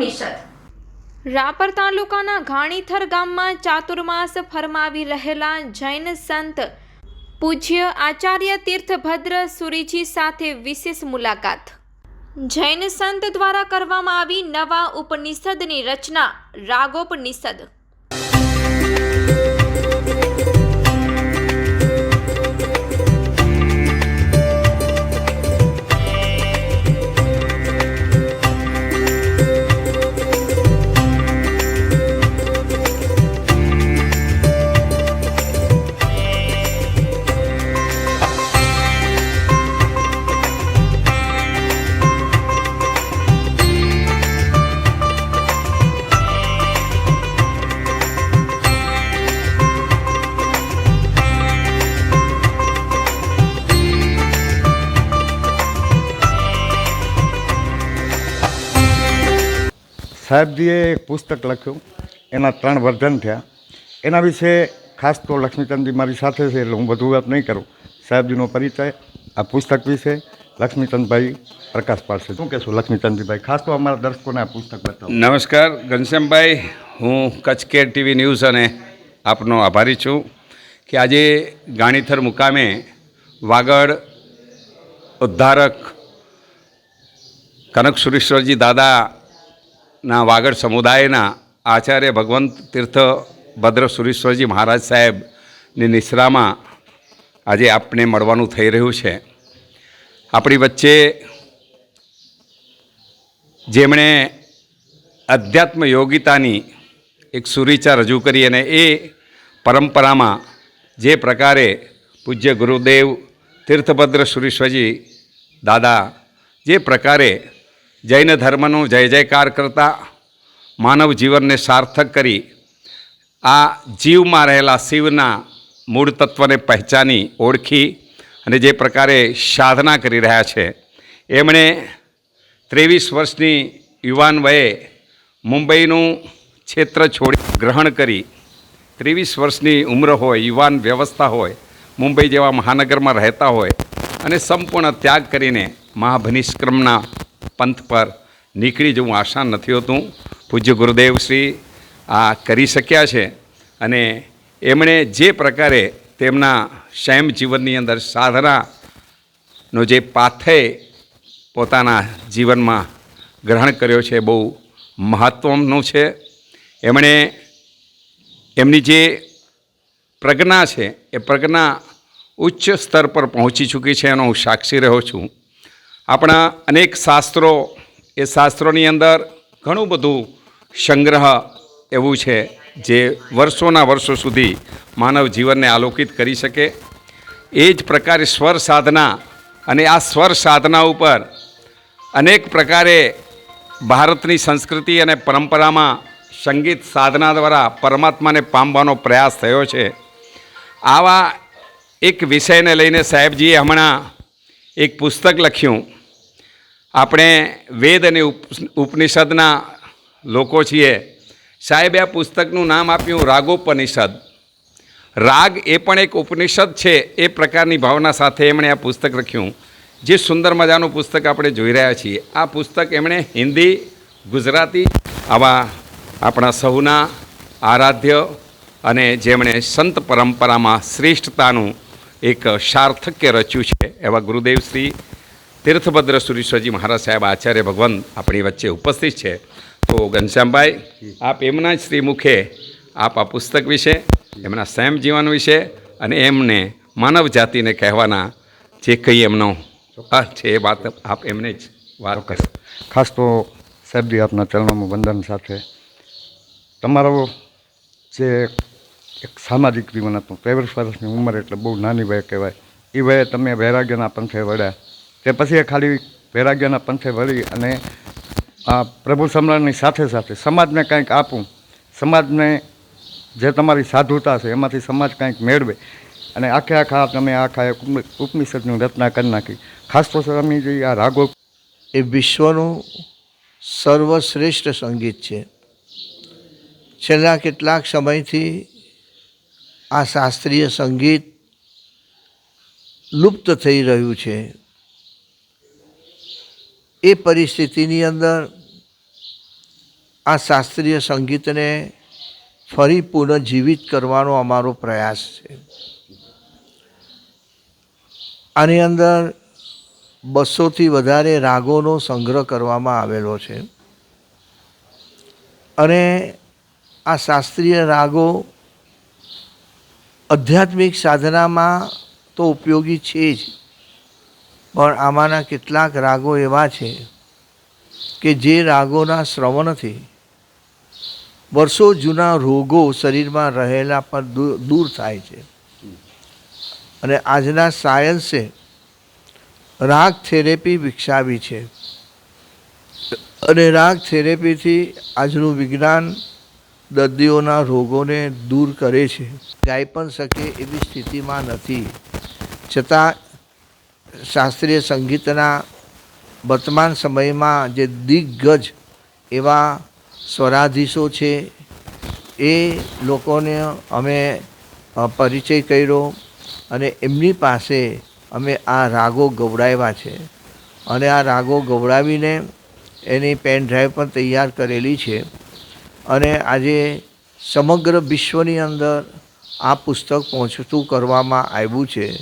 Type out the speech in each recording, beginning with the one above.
ઉપનિષદ. રાપર તાલુકાના ઘાણીથર ગામમાં ચાતુર્માસ ફરમાવી રહેલા જૈન સંત પૂજ્ય આચાર્ય તીર્થભદ્ર સુરીજી સાથે વિશેષ મુલાકાત. જૈન સંત દ્વારા કરવામાં આવી નવા ઉપનિષદની રચના રાગોપનિષદ. સાહેબજીએ એક પુસ્તક લખ્યું. એના ત્રણ વર્ધન થયા. એના વિશે ખાસ તો લક્ષ્મીચંદજી મારી સાથે છે એટલે હું વધુ વાત નહીં કરું. સાહેબજીનો પરિચય, આ પુસ્તક વિશે લક્ષ્મીચંદભાઈ પ્રકાશ પાડશે. શું કહેશું લક્ષ્મીચંદજીભાઈ? ખાસ તો અમારા દર્શકોને આ પુસ્તક બતાવો. નમસ્કાર, ઘનશ્યામભાઈ. હું કચ્છ કેર ટીવી ન્યૂઝ અને આપનો આભારી છું કે આજે ગાણીથર મુકામે વાગડ ઉદ્ધારક કનક સુરેશ્વરજી દાદાના વાગડ સમુદાયના આચાર્ય ભગવંત તીર્થ ભદ્ર સુરેશ્વરજી મહારાજ સાહેબની નિશ્રામાં આજે આપને મળવાનું થઈ રહ્યું છે. આપણી વચ્ચે જેમણે અધ્યાત્મ યોગિતાની એક સુરીચા રજૂ કરી અને એ પરંપરામાં જે પ્રકારે પૂજ્ય ગુરુદેવ તીર્થભદ્ર સુરેશ્વરજી દાદા જે પ્રકારે જૈન ધર્મનું જય જયકાર કરતા માનવ જીવનને સાર્થક કરી આ જીવમાં રહેલા શિવના મૂળ તત્વને પહેચાની, ઓળખી અને જે પ્રકારે સાધના કરી રહ્યા છે. એમણે ત્રેવીસ વર્ષની યુવાન વયે મુંબઈનું ક્ષેત્ર છોડી ગ્રહણ કરી. ત્રેવીસ વર્ષની ઉંમર હોય, યુવાન વ્યવસ્થા હોય, મુંબઈ જેવા મહાનગરમાં રહેતા હોય અને સંપૂર્ણ ત્યાગ કરીને મહાભનિષ્ક્રમના પંથ પર નીકળી જવું આસાન નથી હોતું. પૂજ્ય ગુરુદેવ શ્રી આ કરી શક્યા છે અને એમણે જે પ્રકારે તેમના સ્વયં જીવનની અંદર સાધનાનો જે પાથે પોતાના જીવનમાં ગ્રહણ કર્યો છે બહુ મહત્ત્વનું છે. એમણે એમની જે પ્રજ્ઞા છે એ પ્રજ્ઞા ઉચ્ચ સ્તર પર પહોંચી ચૂકી છે એનો હું સાક્ષી રહ્યો છું. આપણા અનેક શાસ્ત્રો, એ શાસ્ત્રોની અંદર ઘણું બધું સંગ્રહ એવું છે જે વર્ષોના વર્ષો સુધી માનવ જીવનને આલોકિત કરી શકે. એ જ પ્રકારે સ્વર સાધના અને આ સ્વર સાધના ઉપર અનેક પ્રકારે ભારતની સંસ્કૃતિ અને પરંપરામાં સંગીત સાધના દ્વારા પરમાત્માને પામવાનો પ્રયાસ થયો છે. આવા એક વિષયને લઈને સાહેબજીએ હમણાં એક પુસ્તક લખ્યું. આપણે વેદ અને ઉપ- ઉપનિષદના લોકો છીએ. સાહેબે આ પુસ્તકનું નામ આપ્યું રાગોપનિષદ. રાગ એ પણ એક ઉપનિષદ છે, એ પ્રકારની ભાવના સાથે એમણે આ પુસ્તક લખ્યું જે સુંદર મજાનું પુસ્તક આપણે જોઈ રહ્યા છીએ. આ પુસ્તક એમણે હિન્દી, ગુજરાતી, આવા આપણા સૌના આરાધ્ય અને જેમણે સંત પરંપરામાં શ્રેષ્ઠતાનું એક સાર્થક્ય રચ્યું છે એવા ગુરુદેવ શ્રી તીર્થભદ્ર સુરીશ્વરજી મહારાજ સાહેબ આચાર્ય ભગવાન આપણી વચ્ચે ઉપસ્થિત છે. તો ઘનશ્યામભાઈ આપ એમના જ શ્રી મુખે આપ આ પુસ્તક વિશે એમના સ્વયં જીવન વિશે અને એમને માનવ જાતિને કહેવાના જે કંઈ એમનો છે એ વાત આપ એમને જ વાત કરો ખાસ તો સાહેબજી આપના ચરણોમાં વંદન સાથે. તમારો જે એક સામાજિક જીવન હતું ત્રેવીસ વર્ષની ઉંમર એટલે બહુ નાની વય કહેવાય. એ વયે તમે વૈરાગ્યના પંથે વળ્યા. તે પછી એ ખાલી વૈરાગ્યના પંથે વળી અને આ પ્રભુ સમ્રાટની સાથે સાથે સમાજને કંઈક આપું, સમાજને જે તમારી સાધુતા છે એમાંથી સમાજ કંઈક મેળવે. અને આખે આખા તમે આખા ઉપનિષદની રચના કરી નાખી. ખાસ તો સ્વામીજી આ રાગો એ વિશ્વનું સર્વશ્રેષ્ઠ સંગીત છે. છેલ્લા કેટલાક સમયથી આ શાસ્ત્રીય સંગીત લુપ્ત થઈ રહ્યું છે. એ પરિસ્થિતિની અંદર આ શાસ્ત્રીય સંગીતને ફરી પુનઃજીવિત કરવાનો અમારો પ્રયાસ છે. આની અંદર બસોથી વધારે રાગોનો સંગ્રહ કરવામાં આવેલો છે. અને આ શાસ્ત્રીય રાગો આધ્યાત્મિક સાધનામાં તો ઉપયોગી છે જ. પણ આમાંના કેટલાક રાગો એવા છે કે જે રાગોના શ્રવણથી વર્ષો જૂના રોગો શરીરમાં રહેલા પણ દૂર થાય છે. અને આજના સાયન્સે રાગ થેરેપી વિકસાવી છે. અને રાગ થેરેપીથી આજનું વિજ્ઞાન દર્દીઓના રોગોને દૂર કરે છે. ગાઈ પણ શકે એવી સ્થિતિમાં નથી. છતાં શાસ્ત્રીય સંગીતના વર્તમાન સમયમાં જે દિગ્ગજ એવા સ્વરાધીશો છે, એ લોકોને અમે પરિચય કર્યો અને એમની પાસે અમે આ રાગો ગવડાવ્યા છે. અને આ રાગો ગવડાવીને એની પેન ડ્રાઈવ પણ તૈયાર કરેલી છે. અને આજે સમગ્ર વિશ્વની અંદર આ પુસ્તક પહોંચતું કરવામાં આવ્યું છે.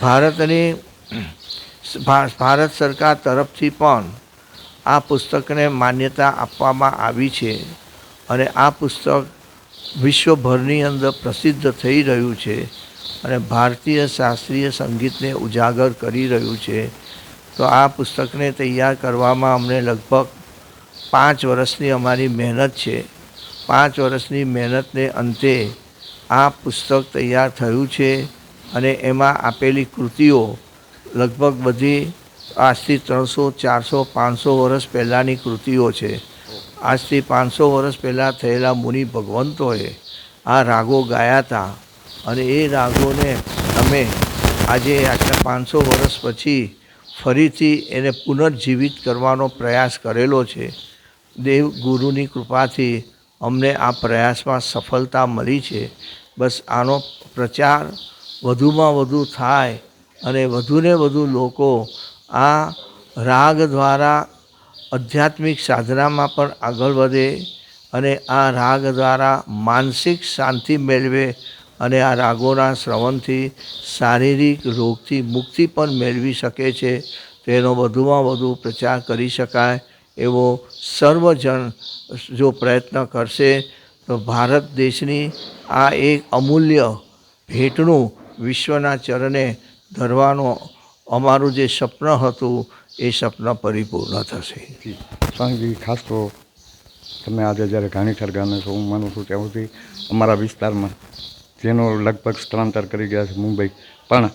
ભારતની ભારત સરકાર તરફથી પણ આ પુસ્તકને માન્યતા આપવામાં આવી છે અને આ પુસ્તક વિશ્વભરની અંદર પ્રસિદ્ધ થઈ રહ્યું છે અને ભારતીય શાસ્ત્રીય સંગીતને ઉજાગર કરી રહ્યું છે. તો આ પુસ્તકને તૈયાર કરવામાં અમને લગભગ પાંચ વર્ષની અમારી મહેનત છે. પાંચ વર્ષની મહેનતને અંતે આ પુસ્તક તૈયાર થયું છે અને એમાં આપેલી કૃતિઓ લગભગ બધી આજથી ત્રણસો, ચારસો, પાંચસો વર્ષ પહેલાંની કૃતિઓ છે. આજથી પાંચસો વર્ષ પહેલાં થયેલા મુનિ ભગવંતોએ આ રાગો ગાયા હતા અને એ રાગોને અમે આજે આટલા પાંચસો વર્ષ પછી ફરીથી એને પુનર્જીવિત કરવાનો પ્રયાસ કરેલો છે. દેવ ગુરુની કૃપાથી અમને આ પ્રયાસમાં સફળતા મળી છે. બસ આનો પ્રચાર વધુમાં વધુ થાય અને વધુને વધુ લોકો આ રાગ દ્વારા આધ્યાત્મિક સાધનામાં પણ આગળ વધે અને આ રાગ દ્વારા માનસિક શાંતિ મેળવે અને આ રાગોના શ્રવણથી શારીરિક રોગથી મુક્તિ પણ મેળવી શકે છે. તેનો વધુમાં વધુ પ્રચાર કરી શકાય એવો સર્વજન જો પ્રયત્ન કરશે, તો ભારત દેશની આ એક અમૂલ્ય ભેટનું વિશ્વના ચરણે ધરવાનો અમારું જે સ્વપ્ન હતું, એ સ્વપ્ન પરિપૂર્ણ થશે. સ્વામીજી, ખાસ તો તમે આજે જ્યારે ઘાણીખર ગામે છો, હું માનું છું ત્યાં સુધી અમારા વિસ્તારમાં જેનો લગભગ સ્થળાંતર કરી ગયા છે મુંબઈ. પણ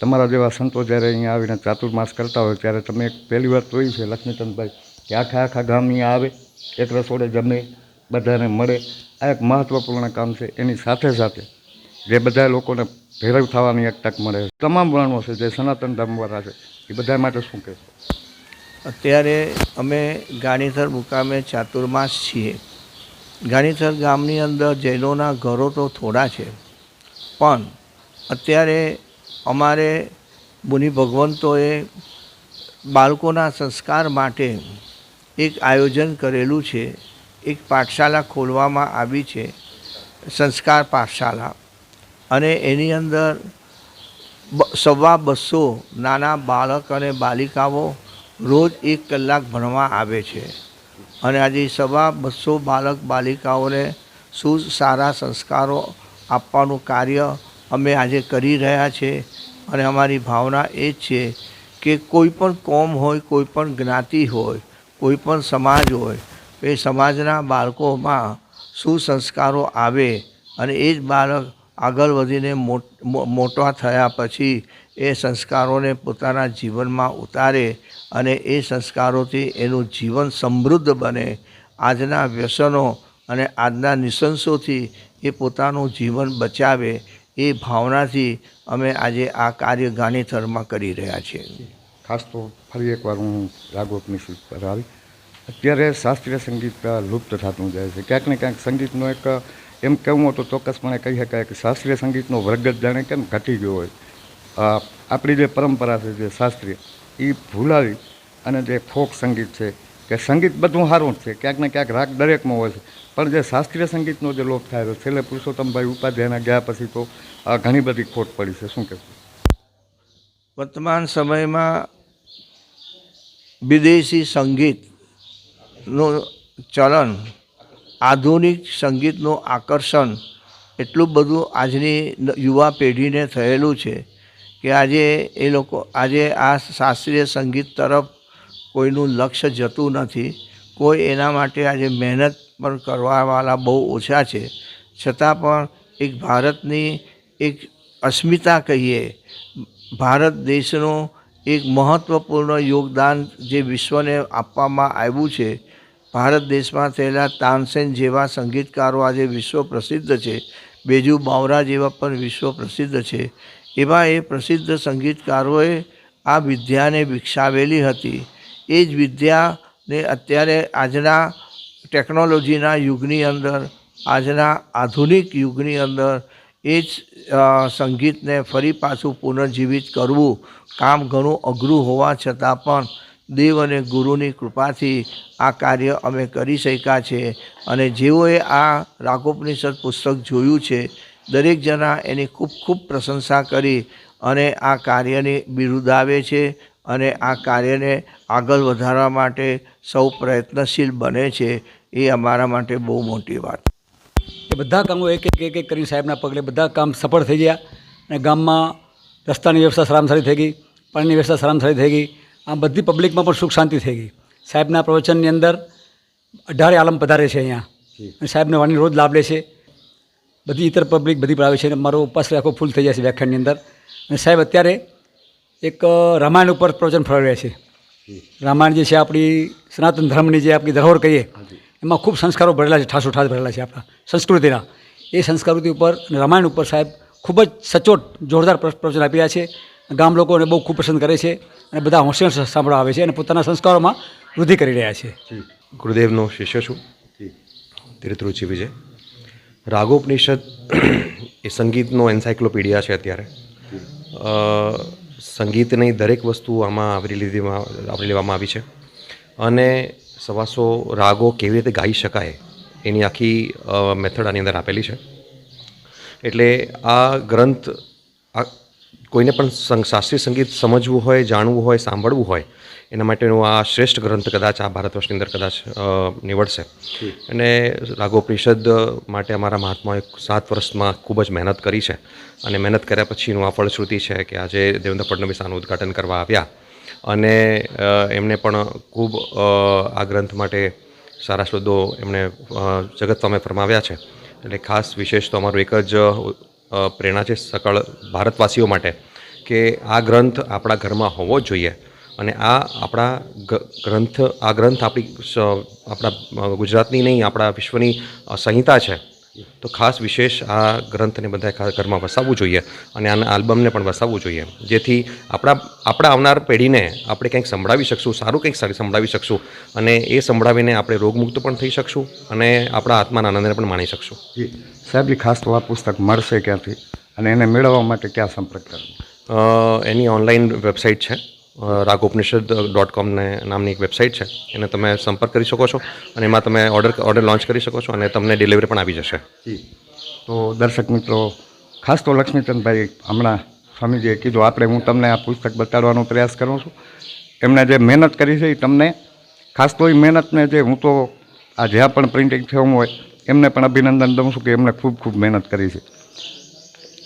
તમારા જેવા સંતો જ્યારે અહીંયા આવીને ચાતુર્માસ કરતા હોય, ત્યારે તમે એક પહેલી વાત જોયું છે લક્ષ્મીચંદભાઈ કે આખા આખા ગામ અહીંયા આવે, એક રસોડે જમે, બધાને મળે. આ એક મહત્ત્વપૂર્ણ કામ છે, એની સાથે સાથે જે બધા લોકોને ભેરવ થવાની એક તક મળે તમામ વર્ણો છે, જે સનાતન ધર્મવાળા છે, એ બધા માટે શું કહેશો? અત્યારે અમે ગાણીસર મુકામે ચાતુર્માસ છીએ. ગાણીથર ગામની અંદર જૈનોના ઘરો તો થોડા છે, પણ અત્યારે અમારે મુનિ ભગવંતોએ બાળકોના સંસ્કાર માટે એક આયોજન કરેલું છે. એક પાઠશાલા ખોલવામાં આવી છે, સંસ્કાર પાઠશાલા. અને એની અંદર સવા બસો નાના બાળક અને બાલિકાઓ રોજ એક કલાક ભણવા આવે છે. અને આજે સવા બસો બાળક બાલિકાઓને શું સારા સંસ્કારો આપવાનું કાર્ય અમે આજે કરી રહ્યા છે. અને અમારી ભાવના એ જ છે કે કોઈ પણ કોમ હોય, કોઈ પણ જ્ઞાતિ હોય, કોઈ પણ સમાજ હોય, એ સમાજના બાળકોમાં સુસંસ્કારો આવે અને એ જ બાળક આગળ વધીને મોટ- થયા પછી એ સંસ્કારોને પોતાના જીવનમાં ઉતારે અને એ સંસ્કારોથી એનું જીવન સમૃદ્ધ બને. આજના વ્યસનો અને આજના નિશંસોથી એ પોતાનું જીવન બચાવે એ ભાવનાથી અમે આજે આ કાર્ય ગાણીથરમાં કરી રહ્યા છીએ. ખાસ તો ફરી એકવાર હું રાગોપની સીટ પર આવી. અત્યારે શાસ્ત્રીય સંગીત લુપ્ત થતું જાય છે. ક્યાંક ને ક્યાંક સંગીતનો એક એમ કહેવું હોય તો ચોક્કસપણે કહી શકાય કે શાસ્ત્રીય સંગીતનો વર્ગ જ જાણે કેમ ઘટી ગયો હોય. આપણી જે પરંપરા છે જે શાસ્ત્રીય, એ ભૂલાવી અને જે ફોક સંગીત છે, કે સંગીત બધું સારું છે, ક્યાંક ને ક્યાંક રાગ દરેકમાં હોય છે. પણ જે શાસ્ત્રીય સંગીતનો જે લોપ થાય છેલ્લે પુરુષોત્તમભાઈ ઉપાધ્યાયના ગયા પછી તો ઘણી બધી ખોટ પડી છે. શું કહેવું વર્તમાન સમયમાં વિદેશી સંગીતનું ચલણ આધુનિક સંગીતનું આકર્ષણ એટલું બધું આજની યુવા પેઢીને થયેલું છે કે આજે એ લોકો, આજે આ શાસ્ત્રીય સંગીત તરફ કોઈનું લક્ષ્ય જતું નથી. કોઈ એના માટે આજે મહેનત પણ કરવાવાળા બહુ ઓછા છે. છતાં પણ એક ભારતની એક અસ્મિતા કહીએ, ભારત દેશનું એક મહત્ત્વપૂર્ણ યોગદાન જે વિશ્વને આપવામાં આવ્યું છે ભારત દેશમાં થયેલા તાનસેન જેવા સંગીતકારો આજે વિશ્વ પ્રસિદ્ધ છે. બેજુ બાવરા જેવા પણ વિશ્વ પ્રસિદ્ધ છે. એવા એ પ્રસિદ્ધ સંગીતકારોએ આ વિદ્યાને વિકસાવેલી હતી. એ જ વિદ્યાને અત્યારે આજના ટેકનોલોજીના યુગની અંદર, આજના આધુનિક યુગની અંદર એ જ સંગીતને ફરી પાછું પુનર્જીવિત કરવું કામ ઘણું અઘરું હોવા છતાં પણ દેવ અને ગુરુની કૃપાથી આ કાર્ય અમે કરી શક્યા છે. અને જેઓએ આ રાઘોપનિષદ પુસ્તક જોયું છે, દરેક જણા એની ખૂબ ખૂબ પ્રશંસા કરી અને આ કાર્યને બિરુદાવે છે અને આ કાર્યને આગળ વધારવા માટે સૌ પ્રયત્નશીલ બને છે. એ અમારા માટે બહુ મોટી વાત. એ બધા કામો એક એક એક એક કરીને સાહેબના પગલે બધા કામ સફળ થઈ ગયા. અને ગામમાં રસ્તાની વ્યવસ્થા સારામાં સારી થઈ ગઈ, પાણીની વ્યવસ્થા સારામાં સારી થઈ ગઈ. આમ બધી પબ્લિકમાં પણ સુખ શાંતિ થઈ ગઈ. સાહેબના પ્રવચનની અંદર અઢારે આલમ પધારે છે અહીંયા. અને સાહેબને વાણી રોજ લાભ લે છે. બધી ઇતર પબ્લિક બધી પણ આવે છે અને મારો ઉપવાસ આખો ફૂલ થઈ જાય છે વ્યાખ્યાનની અંદર. અને સાહેબ અત્યારે એક રામાયણ ઉપર પ્રવચન ફરવી છે. રામાયણ જે છે આપણી સનાતન ધર્મની જે આપણી ધરોહર કહીએ એમાં ખૂબ સંસ્કારો ભરેલા છે ઠાસો ઠાસ ભરેલા છે આપણા સંસ્કૃતિના. એ સંસ્કૃતિ ઉપર અને રામાયણ ઉપર સાહેબ ખૂબ જ સચોટ જોરદાર પ્રવચન આપી રહ્યા છે. ગામ લોકોને બહુ ખૂબ પસંદ કરે છે અને બધા હોશિયાર સાંભળવા આવે છે અને પોતાના સંસ્કારોમાં વૃદ્ધિ કરી રહ્યા છે. ગુરુદેવનો શિષ્ય છું. તીર્થરુચિ વિજય. રાગોપનિષદ એ સંગીતનો એન્સાયક્લોપીડિયા છે અત્યારે. સંગીતની દરેક વસ્તુ આમાં આવરી લીધીમાં, આવરી લેવામાં આવી છે. અને સવાસો રાગો કેવી રીતે ગાઈ શકાય એની આખી મેથડ આની અંદર આપેલી છે. એટલે આ ગ્રંથ, આ કોઈને પણ શાસ્ત્રીય સંગીત સમજવું હોય જાણવું હોય સાંભળવું હોય એના માટેનું આ શ્રેષ્ઠ ગ્રંથ કદાચ આ ભારત વર્ષની અંદર કદાચ નીવડશે. અને રાગોપનિષદ માટે અમારા મહાત્માએ સાત વર્ષમાં ખૂબ જ મહેનત કરી છે. અને મહેનત કર્યા પછીનું આ ફળશ્રુતિ છે કે આજે દેવેન્દ્ર ફડણવીસ આનું ઉદ્ઘાટન કરવા આવ્યા. અને એમને પણ ખૂબ આ ગ્રંથ માટે સારા શબ્દો એમણે જગત સામે ફરમાવ્યા છે. એટલે ખાસ વિશેષ તો અમારું એક જ પ્રેરણા છે સકળ ભારતવાસીઓ માટે કે આ ગ્રંથ આપણા ઘરમાં હોવો જોઈએ અને આ આપણા ગ્રંથ, આ ગ્રંથ આપણી આપણા ગુજરાતની નહીં, આપણા વિશ્વની સંહિતા છે. તો ખાસ વિશેષ આ ગ્રંથને બધા ઘરમાં વસાવવું જોઈએ અને આના આલ્બમને પણ વસાવવું જોઈએ. જેથી આપણા આપણા આવનાર પેઢીને આપણે કંઈક સંભળાવી શકશું સારું કંઈક સારી સંભળાવી શકશું અને એ સંભળાવીને આપણે રોગમુક્ત પણ થઈ શકશું અને આપણા આત્માના આનંદને પણ માણી શકશું. જી. સાહેબજી ખાસ તો આ પુસ્તક મળશે ક્યાંથી અને એને મેળવવા માટે ક્યાં સંપર્ક કરવો? એની ઓનલાઈન વેબસાઇટ છે. રાગોપનિષદ ડોટ કોમને નામની એક વેબસાઇટ છે. એને તમે સંપર્ક કરી શકો છો અને એમાં તમે ઓર્ડર ઓર્ડર લોન્ચ કરી શકો છો અને તમને ડિલિવરી પણ આવી જશે. જી. તો દર્શક મિત્રો ખાસ તો લક્ષ્મીચંદભાઈ હમણાં સ્વામીજીએ કીધું આપણે હું તમને આ પુસ્તક બતાડવાનો પ્રયાસ કરું છું. એમણે જે મહેનત કરી છે એ તમને ખાસ તો એ મહેનતને જે હું તો આ જ્યાં પણ પ્રિન્ટિંગ થયું હોય એમને પણ અભિનંદન દઉં છું કે એમણે ખૂબ ખૂબ મહેનત કરી છે.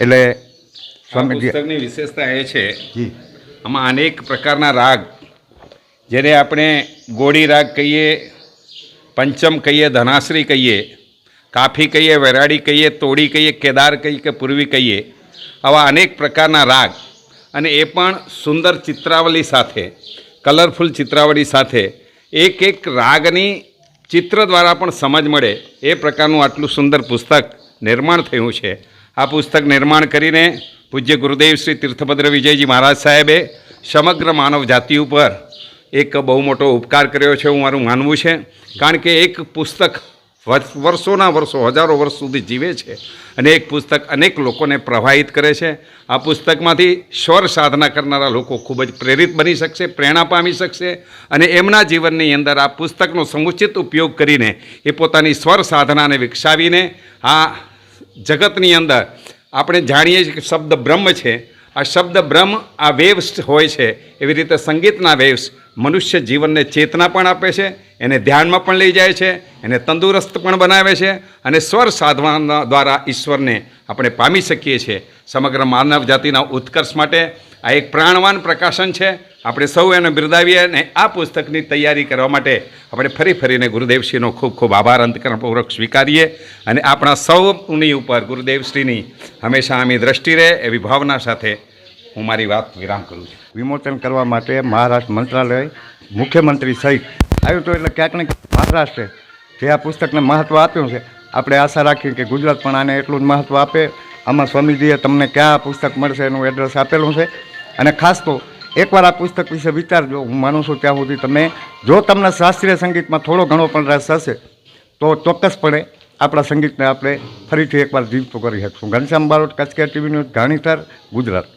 એટલે સ્વામીજી વિશેષતા એ છે જી. આમાં અનેક પ્રકારના રાગ, જેને આપણે ગોળી રાગ કહીએ, પંચમ કહીએ, ધનાશ્રી કહીએ, કાફી કહીએ, વેરાડી કહીએ, તોડી કહીએ, કેદાર કહીએ કે પૂર્વી કહીએ, આવા અનેક પ્રકારના રાગ. અને એ પણ સુંદર ચિત્રાવલી સાથે, કલરફુલ ચિત્રાવલી સાથે એક એક રાગની ચિત્ર દ્વારા પણ સમજ મળે. એ પ્રકારનું આટલું સુંદર પુસ્તક નિર્માણ થયું છે. આ પુસ્તક નિર્માણ કરીને પૂજ્ય ગુરુદેવ શ્રી તીર્થભદ્ર વિજયજી મહારાજ સાહેબે સમગ્ર માનવ જાતિ ઉપર એક બહુ મોટો ઉપકાર કર્યો છે, હું મારું માનવું છે. કારણ કે એક પુસ્તક વર્ષ- વર્ષોના વર્ષો, હજારો વર્ષ સુધી જીવે છે અને એક પુસ્તક અનેક લોકોને પ્રભાવિત કરે છે. આ પુસ્તકમાંથી સ્વર સાધના કરનારા લોકો ખૂબ જ પ્રેરિત બની શકશે, પ્રેરણા પામી શકશે અને એમના જીવનની અંદર આ પુસ્તકનો સમુચિત ઉપયોગ કરીને એ પોતાની સ્વર સાધનાને વિકસાવીને આ જગતની અંદર આપણે જાણીએ છીએ કે શબ્દ બ્રહ્મ છે. આ શબ્દ બ્રહ્મ આ વેવ્સ હોય છે. એવી રીતે સંગીતના વેવ્સ મનુષ્ય જીવનને ચેતના પણ આપે છે, એને ધ્યાનમાં પણ લઈ જાય છે, એને તંદુરસ્ત પણ બનાવે છે અને સ્વર સાધવાના દ્વારા ઈશ્વરને આપણે પામી શકીએ છીએ. સમગ્ર માનવ જાતિના ઉત્કર્ષ માટે આ એક પ્રાણવાન પ્રકાશન છે. આપણે સૌ એને બિરદાવીએ અને આ પુસ્તકની તૈયારી કરવા માટે આપણે ફરી ફરીને ગુરુદેવશ્રીનો ખૂબ ખૂબ આભાર અંતકરણપૂર્વક સ્વીકારીએ અને આપણા સૌની ઉપર ગુરુદેવશ્રીની હંમેશા આમી દ્રષ્ટિ રહે એવી ભાવના સાથે હું મારી વાત વિરામ કરું છું. વિમોચન કરવા માટે મહારાષ્ટ્ર મંત્રાલય મુખ્યમંત્રી સહિત આવ્યું તો એટલે ક્યાંક ને મહારાષ્ટ્રે જે આ પુસ્તકને મહત્ત્વ આપ્યું છે, આપણે આશા રાખીએ કે ગુજરાત પણ આને એટલું જ મહત્ત્વ આપે. આમાં સ્વામીજીએ તમને ક્યાં પુસ્તક મળશે એનું એડ્રેસ આપેલું છે? અને ખાસ તો એકવાર આ પુસ્તક વિશે વિચારજો, હું માનું છું ત્યાં સુધી તમે, જો તમને શાસ્ત્રીય સંગીતમાં થોડો ઘણો પણ રસ હશે, તો ચોક્કસપણે આપણા સંગીતને આપણે ફરીથી એકવાર જીવતું કરી શકશું. ઘનશ્યામ બારોટ કચકે ટીવી ન્યૂઝ ગાણીતર ગુજરાત.